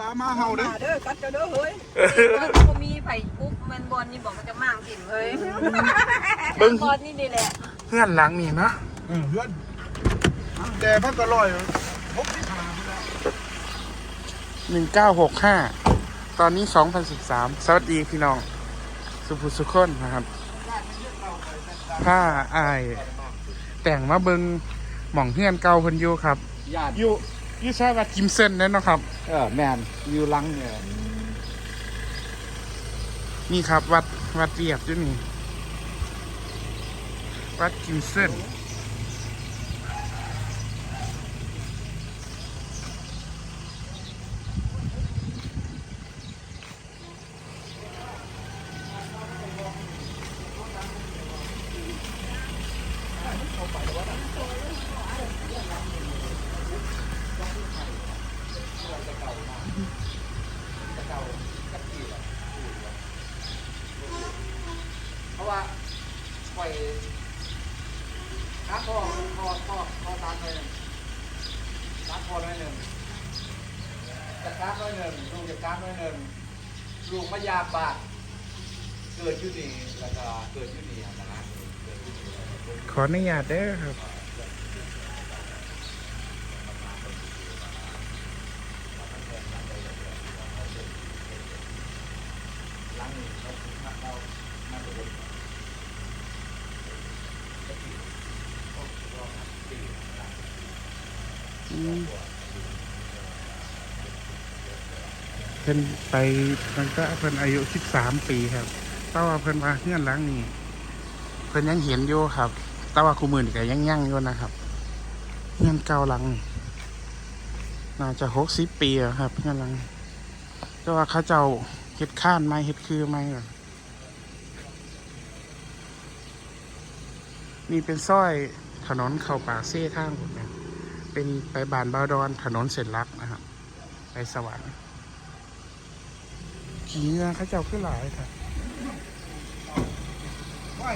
ลามาเฮาเด้อมาเด้อกัดเจ้าเด้อเฮ้ยมันมีไผ่ปุ๊บมันบอลนี่บอกมันจะมั่งสินเฮ้ยเบิ่ง บอลนี่นี่แหละเพื่อนหลังนี่นะเออเพื่อนแต่พันตะลอยพบที่หานแล้วหนึ่งเก้าหกห้าตอนนี้สองพันสิบสามสวัสดีพี่น้อง สุภุสุคนนะครับผ้าอาย แต่งมาเบิงหม่องเฮือนเก่าเพิ่นอยู่ครับ ญาติอยู่ ยู่ซอยวัดกิมเซนนั่นเนาะครับ เออแมนอยู่หลังเนี่ยนี่ครับวัดวัดเรียบอยู่นี่ วัดกิมเซน เพราะว่าปล่อยน้ำพอพอพอพอตามเลยหนึ่งน้ำพอเลยหนึ่งจะกราฟเลยหนึ่งลูกจะกราฟเลยหนึ่ง ลูกมายาบาทเกิดอยู่นี่แล้วก็เกิดอยู่นี่นะเกิดอยู่นี่ ขออนุญาตเด้อครับ หลังนี่เราเรามาดู เพิ่นไปมันก็เพิ่นอายุสิบสามปีครับแต่ว่าเพิ่นว่าเฮือนหลังนี้เพิ่นยังเห็นอยู่ครับ แต่ว่าคู่มือนี่ก็ยังยั่งอยู่นะครับเฮือนเก่าหลังน่าจะหกสิบปีครับเฮือนหลังแต่ว่าเขาเจ้าเฮ็ดข้านไหมเฮ็ดคือไหมอะนี่เป็นซอยถนนเข้าป่าเซ่ทางผมนะเป็นไปบานบาดอนถนนเส้นหลักนะครับ ไปสวรรค์ ขี่เงือเขาเจ้าขึ้นหลายค่ะไหว้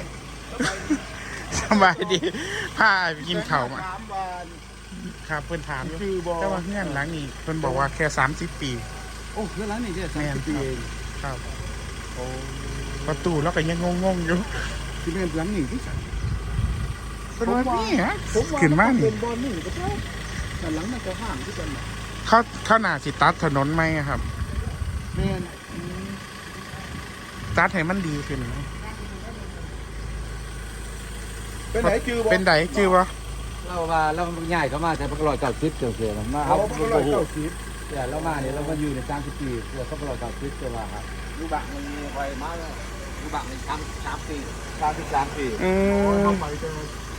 สบายดีพาไปกินข้าวมาสามบาทครับเพิ่นถามอยู่คือบ่แต่ว่าเงื่อนหลังนี้เพิ่นบอกว่าแค่สามสิบปี โอ้เรื่องหลังนี่ใช่แม่นปีเองครับโอ้ประตูแล้วก็ยังงงๆอยู่ที่เป็นหลังนี่ที่สั่เพิ่นว่านี่ฮะผมว่าขึ้นมาเป็นี่นบอลนี่ก็ได้แต่หลังมันก็ห่างที่กันน่ะเขาเขาหนาสิตัดถนนไหมอะครับแม่น ตัดให้มันดีขึ้นไหมเป็นไหนคือบ่เป็นไดจือวะเราว่าเราง่ายเข้ามาแต่พวกเราเก่าซิปเกี่ยวเกี่ยวมาเอาเอาพพววกกเราเราเก้าสิบแต่เรามาเนี่ยเรามาอยู่ในสามสิบปีเพื่อพวกเราเก่าซิปเกี่ยวว่าครับอยู่บักมันมีไว้มาแล้วอยู่บางในสามสามปีสามสิบสามปีอืโอ้ยมเข้าไปเจอ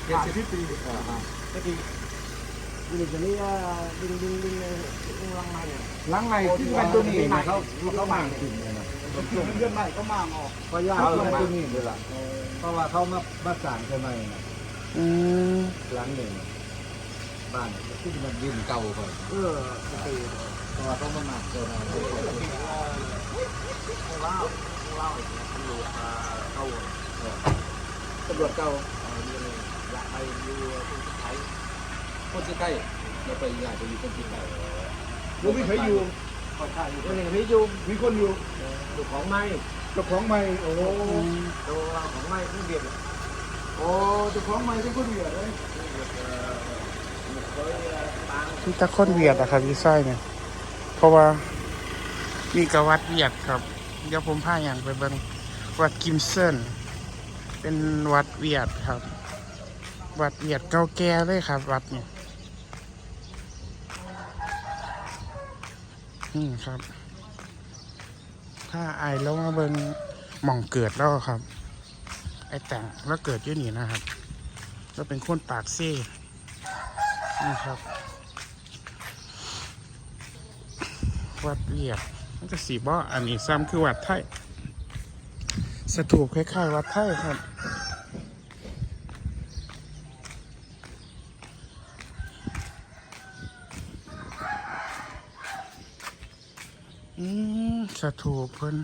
ผ่านที่ปีเออฮะก็ดีอยู่ในนี้ว่าดึงดึงดึงเลยดึงลังมาเนี่ยหลังไงที่เป็นตัวนี้นะเขาเขามาขึ้นเลยนะ คือเพื่อนใหม่ก็มาออกเพราะย่าเขาเป็นตัวนี้เลยล่ะเพราะว่าเขามาบ้านสารใช่ไหมนะอืมหลังหนึ่งบ้านที่มันดินเก่าไปเออสเปนเพราะว่าเขามาหนักเกินเล่าเล่าตำรวจเข้าตำรวจเก่าอยากไปดูคนไทยคนที่ใกล้เราไปใหญ่ไปอยู่คนที่ใกล้รู้ไม่เคยอยู่ เขาท่อยู่คนหนึ่งเคยอยู่มีคนอยู่ดูของไม้เจ้าของใหม่โอ้ดูของไม้ที่เบียดโอ้เจ้าของใหม่เป็นคนเดียวเลยมีตะคนเวียดอะครับที่ซอยเนี่ยเพราะว่ามีกวัดเวียดครับ เดี๋ยวผมพาอย่างไปเบิงวัดกิมเซนเป็นวัดเวียดครับ วัดเวียดเก่าแก่เลยครับ วัดเนี่ย นี่ครับ ถ้าไอายแล้วมาเบิ่งหม่องเกิดแล้วครับ ไอแต่งแล้วเกิดยู่นี่นะครับ แล้วเป็นคนปากเซ่นี่ครับ วัดเวียดมันจะสีบ่ออันนี้ซ้ำคือวัดไทยสถูปคล้ายๆวัดไทยครับ อืมสถูปเพิ่น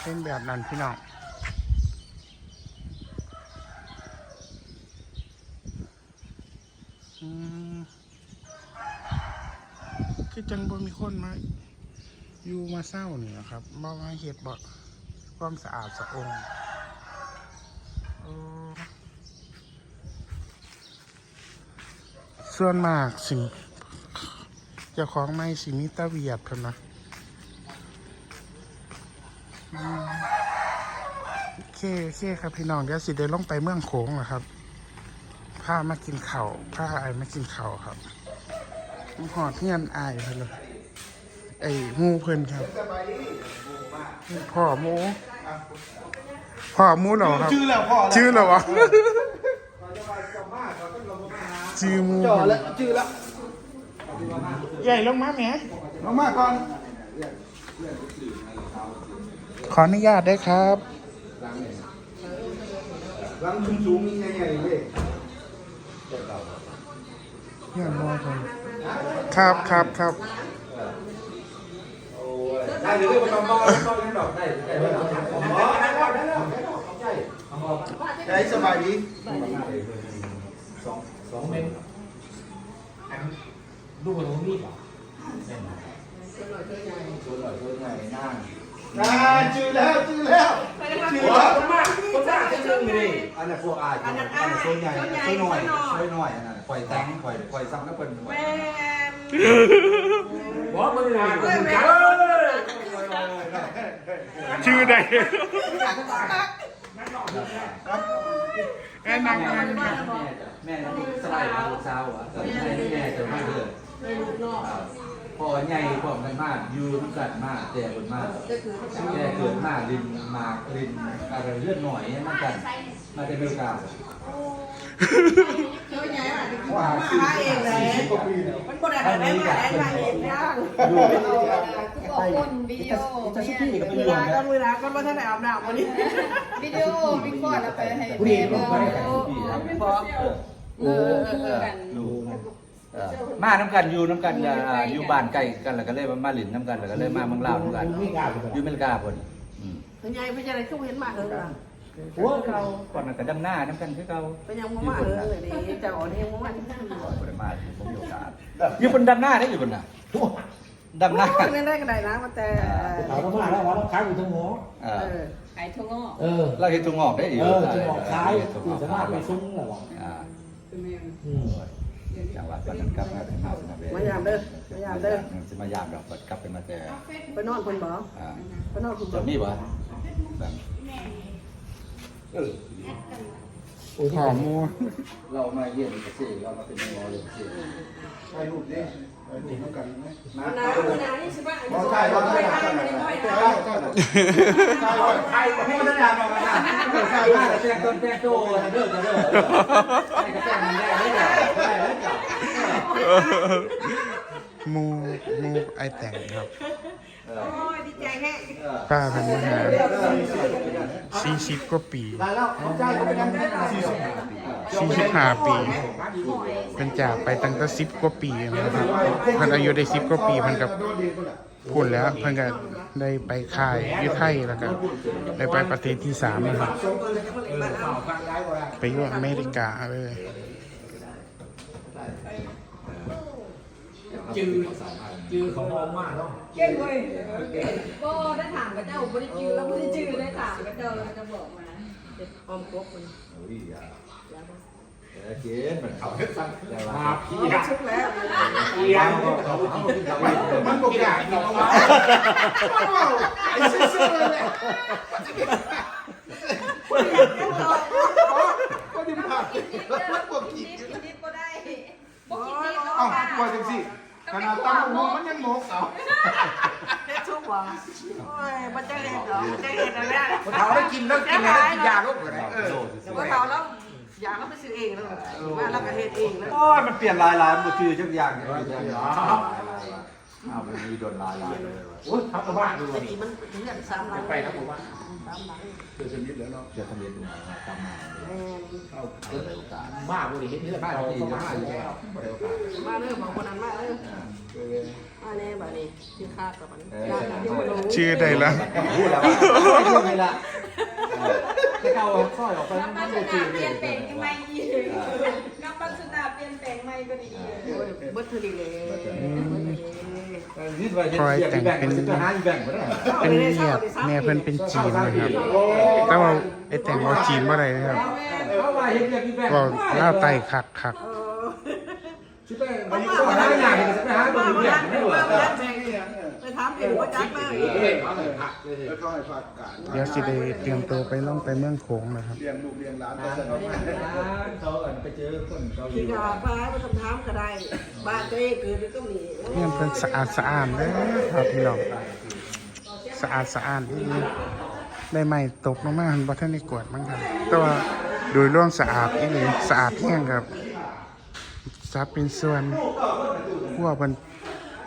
เป็นแบบนั้นพี่น้องคือจังบ่มีคนมาอยู่มาเศร้านี่นะครับบ่มาเฮ็ดบ่ความสะอาดสะองโอ้ส่วนมากสิ่งเจ้าของไม่สิมิตาเวียดเพิ่นนะอืมโอ เคโอเคครับพี่น้องเดี๋ยวสิได้ลงไปเมืองโขงเหรอครับพามากินข้าวพาไอายมากินข้าวครับหอดเงียนอายเพิ่นเลยไอ้หมูเพิ่นครับพ่อหมูพ่อหมูเหรอครับชื่อแล้วพ่อชื่อเหรอวะชื่อหมูจ่อเพิ่นแล้วชื่อแล้วใหญ่ลงมาแหมลงมาก่อนขออนุญาตได้ครับ หลังสูงๆนี่ใหญ่ๆเลยเพื่อนมอคนครับครับครับได้หรือไม่ต้องมองต้องเล่นดอกได้ได้ได้ได้ได้สบายดีสองสองเมตรดูเหมือนมีดเหรอตัวหน่อยตัวใหญ่นั่งอ่าชื่อแล้วชื่อแล้วชื่อแล้วคนมาก คนมากจะชื่อมีอันนั้นพวกอาอันนั้นอันนั้นตัวใหญ่ตัวหน่อยตัวหน่อยอันนั้นปล่อยแตงปล่อยปล่อยซ้ำแล้วเป็นแม่นบอกมึงนะมึงจังชื่อใดแม่นั่งนั่งครับแม่ที่สบายลูกสาวอะแม่แม่จะมาเลย พ่อใหญ่พ่อกันมากอยู่น้ำกันมากแต่คนมากแต่เกิดมาลินมากลินอะไรเลือดหน่อยนั่นกันมาจากอเมริกาเจ้าใหญ่มาดิมาหาเองเลยมันบ่ได้ได้มาได้มาเองย่างบอกคนวิดีโอจะชุบพี่กับเป็นเวเรื่องลาก็นะเวลาก็บ่ทันได้อาบน้ำวันนี้วิดีโอวิคอร์ดแล้วไปให้ผู้ดีแม่ลูกเบิ่ไม่งได้กันบอกเออเออกัน มาน้ำกันอยู่น้ำกันอ่าอยู่บ้านใกล้กันแล้วก็เลยมาหลินน้ำกันแล้วก็เลยมาเมืองลาวน้ำกันไม่กล้าเลยอยู่อเมริกาคนอืมเป็นไงเป็นอะไรคือเห็นมาเออโอ้เขาก่อนนั้นก็ดำหน้าน้ำกันคือเก่าเป็นยังบ่มาเออนี่เจ้าอ่อนยังบ่มาที่นั่นอยู่บ่ได้มาผมมีโอกาสอยู่บนดำหน้าได้อยู่บนน่ะดำหน้าโอ้ยได้ก็ได้นะมาแต่เขาต้องมาแล้วว่าเราขายอยู่ทั้งหัวเอเอออขายทุ่งอ้อเออเราเห็นตัวงอกได้อยู่เออจะบอกขายคือสามารถไปซุ้งหรออ่าอืม จัหวัดวัดกลัมาแต่าสยามเด้อมายามเด้อจะมายามดอกเปิดกลับไปมาแต่ไปนอนคนบ่อ่าไปนอนคนบ่จะมีบ่แออหมมัวเรามาเยี่ยมสิเรามาเป็นมอเลยสิใช่รูปดิมาใช่เราใช่ใช่ใช่ใช่ใช่พูดได้ยังไงมาใช่ใช่แจ้งต้นแจ้งใจ้ใลิใจะใลิใแจ้งมันได้ มูหมูไอแต่งครับโอ้ยดีใจแฮะป้าเป็นมหาสี่สิบกว่าปีแล้วเขาใจก็ไม่ยังสี่สิบสี่สิบห้าปี เป็นจากไปตั้งแต่สิบกว่าปีนะครับเพิ่นอายุได้สิบกว่าปีเพิ่นกับพูดแล้วเพิ่นก็ได้ไปค่ายอยุไทยแล้วก็ได้ไปประเทศที่สามนะครับไปอยู่อเมริกาเลย จือจือของมองมากเนาะเก่งเว้ยบ่ได้ถามกับเจ้าบ่ได้จื้อแล้วบ่ได้จื้อได้ถามกับเจ้าแล้วจะบอกมาออมกบมันเจ๊มันเขาให้ฟังแต่ว่ามาพี่เอาชุกแล้วเอียงมันบอกอย่างนี้ว่าไอ้ซื่อๆเลยก็ดีมากกินนิดกินนิดบ่ได้บ่กินนิดอ้าวปล่อยจังสิ ขนาดตั้งหัวมันยังงกเอาเฮ็ดชุกว่ะโอ้ยบ่จะเฮ็ดดอกบ่จะเฮ็ดอะไรเขาได้กินแล้วกินแล้วกินยาลูกเลยเออบ่เฒ่าแล้วอยากเอาไปซื้อเองแล้วมาแล้วก็เฮ็ดเองแล้วโอ้ยมันเปลี่ยนลายลายมันคือจักอย่างเนี่ยอ้าวมันมีโดนลายลายเลย โอ้ยทับกระบะดูนี่มันเรื่องสามหลังไปทับกะบะามหลัเจอสมิธแล้วเนาะเจะทำเรีดูนะตามมาเข้าเปิดโอกาสบ้าบุหรี่เห็นนี่แหละบ้าเราก็บ้าอยู่แล้วเปิดโอกาสมาเลยบอกคนนั้นมาเลยมาแน่บ้นี้ชื่อข้ากับมันชื่อใดล่ะชื่อใดละ จะเอาสร้อยออกไปน้ำมัปันสไม่นาจีเปลี่ยนแปลเลงยใหม่อีกน้ำปัสนาเปลี่ยนแปลงใหม่ก็ดีอีกบัตรดีเลยนี่ไปจะแบ่งจะไปหาแบ่งก็ได้เป็นเวียดแม่เพิ่นเป็นจีนนะครับ แต่ว่าไอ้แต่งเอาจีนบ่ได้นะครับเพราะว่าเห็นอยากกินแบ่งเว่าเล่าวไต่คักคักชิไปไปหาอย่างจะไปหาตัวแบ่ง ไม่หรอไปถามเองว่าจักเลยเดี๋ยวสิได้เตรียมตัวไปล่องไปเมืองโขงนะครับเรียงลูกเรียงร้านเขาไปเจอคนเกาหลีที่กาพาไปทำถามก็ได้บ้านเองเกิดอยู่ตรงนี้เพื่อนเพิ่นสะอาดสะอาดเลยครับพี่น้องสะอาดสะอาดที่ได้ไหมตกลงมาหันบ่ทันได้กวดมั้งครับแต่ว่าโดยร่วมสะอาดอีหลีสะอาดแห้งครับซับเป็นส่วนขั้วเพิ่น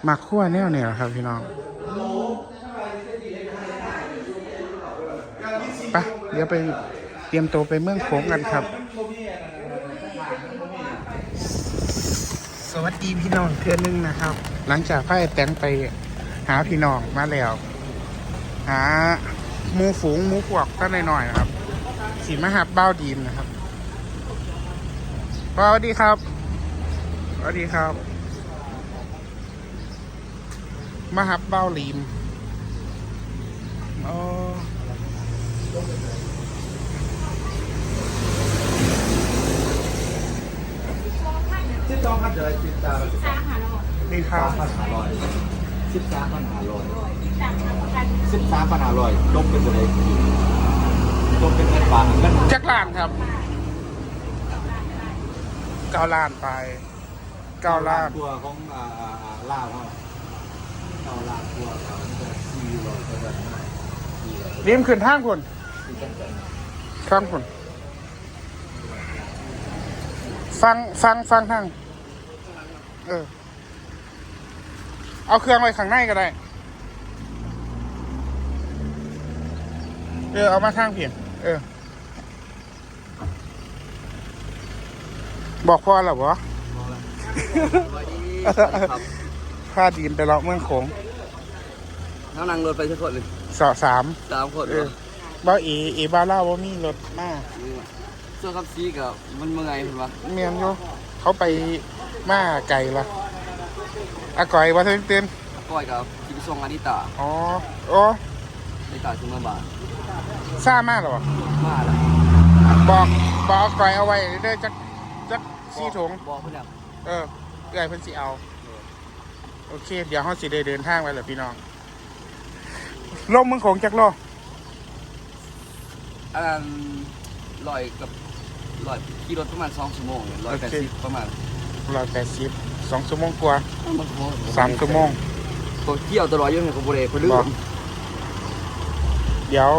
มักขั้วแนวเนี่ยครับพี่น้องไปเดี๋ยวไปเตรียมตัวไปเมืองโขงกันครับ สวัสดีพี่น้องเทือนนึงนะครับ หลังจากพ่ายแตงไปหาพี่น้องมาแล้ว หาหมูฝูงหมูพวกก็หน่อยๆนะครับ สีมหับเบ้าดีมนะครับสวัสดีครับสวัสดีครับ มาหับเบ้าลีมอ๋อสิบสองพันเลยสิบสามนี่ครับพันห้าร้อยสิบสามพันห้าร้อยสิบสามพันห้าร้อยลบเป็นอะไรลบเป็นเงินบาทเงินจักรลานครับเก้าล้านไปเก้าล้านตัวของลาวเขา ร้อยก็ได้สี่ร้อยริมขึ้นทางคุณข้างคุณฟังฟังฟังทางเออ เอาเครื่องไว้ข้างในก็ได้ เออ เอามาทางเพียงเออ บอกพ่อแล้วเหรอ พาดีมไปเลาะเมืองโขงน้ำนั่งรถไปสักคนหนึ่งสอสามสามคนเออบ้าอีอีบ้าเล่าว่ามีรถมาส่วนขับซีกับมันเมื่อยเห็นปะเมียนอยู่เขาไปมาไก่ละอาก่อยว่าเต้นเต้นก้อยกับกินทรงอาดิตาอ๋อโอ้อาดิตาชุมเมื่อบาทซ่ามากเหรอมาแล้วบอกบอกอาก่อยเอาไว้ได้อจักจักสี่ถุงบอกเพื่อนเออเอื่อยเพิ่นสิเอา โอเค เดี๋ยวเขาสิได้เดินทางไปแหละพี่น้องลงเมืองโของจักรโลอันนั้นลอยกับลอยขี่รถประมาณสองชั่วโมงเนี่ยลอยแปดสิบประมาณร้อยแปดสิบสองชั่วโมงกว่ามันชั่วโมงสามชั่วโมงตัวเที่ยวตลอดอยังไงกับโบเรคนลืบอกมเดี๋ยว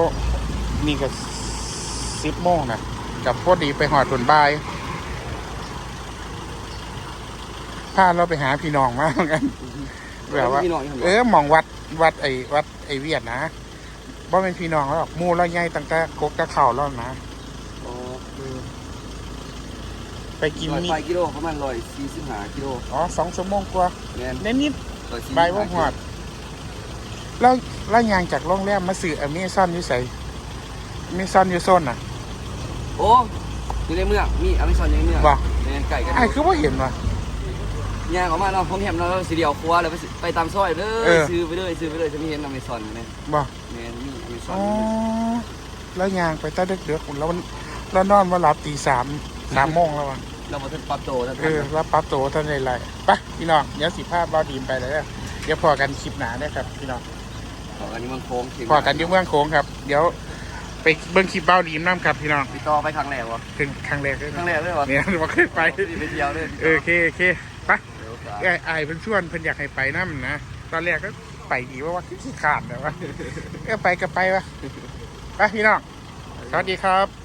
นี่ก็สิบโมงนะกับพอดีไปหอดตุนบาย พาเราไปหาพี่น้องมาเหมือนกันแบบว่าพี่น้องยังเออหมองวัดวัดไอ้วัดไอ้เวียดนะบ่เป็นพี่น้องแล้วหรอกหมู่เราใหญ่ตั้งแต่กกตะเข่าแล้วนะอ๋อไปกินลอยมีไปกิโลประมาณลอยสี่สิบห้ากิโลอ๋อสองชั่วโมงกว่าแม่นในนิดลอยสี่ใบายว่าหอดแล้วแล้วยางจากโรงแรมมาซื้ออเมซอนอยู่ใส่อเมซอนอยู่โซนน่ะ โอ้อยู่ในเมืองมีอเมซอนอยู่ในเมืองว่ะแม่นไก่กันไอ้คือว่าเห็นว่ะ ย่างออกมาเนาะผมเห็นเราสีเดียวครัวแล้วไปสิไปตามซอยเลเอยอ ซื้อไปเลยซื้อไปเลยจะมีเห็นอเมซอนไหมบ่แมนมีอเมซออ๋นอแล้วยางไปตั้งเด็กๆแล้วมันแล้วนอนมาหลับตีสามสามโมงแล้ววะเรามาถึงปรับโตแล้วเออแล้วปั๊บโตท่านไรๆไปพี่น้องเดี๋ยวสิภาพบ้าดีมไปเลยเด้อเดี๋ยวพอกันคลิปหนาได้อครับพี่น้องอันนี้มันโค้งพอกันอยุ่เมืองโค้งครับ เดี๋ยวไปเบิ้งคลิปบ้าดีมน้ำครับพี่น้องติดต่อไปครั้งแรกวะถึงครั้งแรกเลยครั้งแรกเลยวะเนี่ยมาขึ้นไปไปเที่ยวเลยเออโอเค โอเค ไป ไอ้ไอ้เพิ่นชวนเพิ่นอยากให้ไปน้ำนะตอนแรกก็ไปดีว่าว่าขี้ขาดแต่ว่าก็ไปก็ไปวะไปพี่น้องสวัสดีครับ